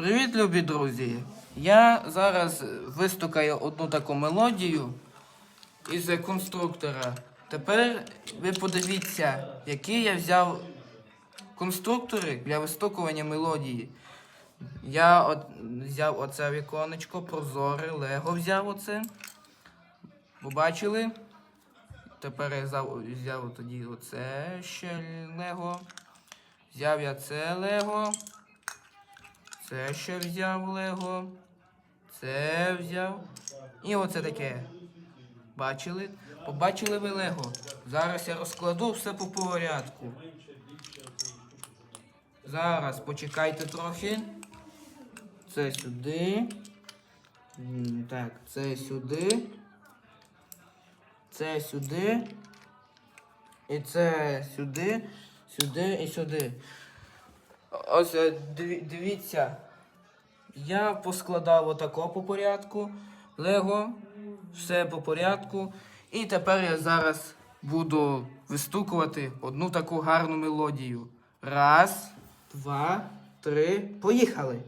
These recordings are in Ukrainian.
Привіт, любі друзі! Я зараз вистукаю одну таку мелодію із конструктора. Тепер ви подивіться, які я взяв конструктори для вистукування мелодії. Я от, взяв оце віконечко, прозоре, лего взяв оце. Побачили? Тепер я взяв, взяв тоді оце ще лего. Взяв я це лего. Це ще взяв Лего. Це взяв. І оце таке. Бачили? Побачили ви Лего? Зараз я розкладу все по порядку. Зараз почекайте трохи. Це сюди. Так, це сюди. Це сюди. І це сюди, сюди і сюди. Ось е, диві- дивіться. Я поскладав отако по порядку. Лего. Все по порядку. І тепер я зараз буду вистукувати одну таку гарну мелодію. Раз, два, три. Поїхали.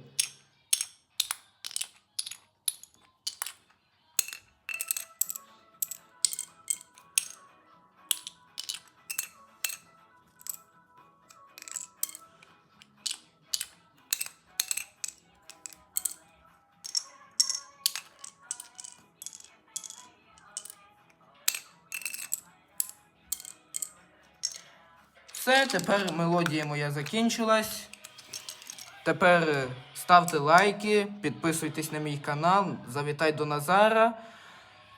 Все, тепер мелодія моя закінчилась. Тепер е, ставте лайки, підписуйтесь на мій канал, завітай до Назара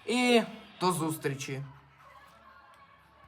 і до зустрічі.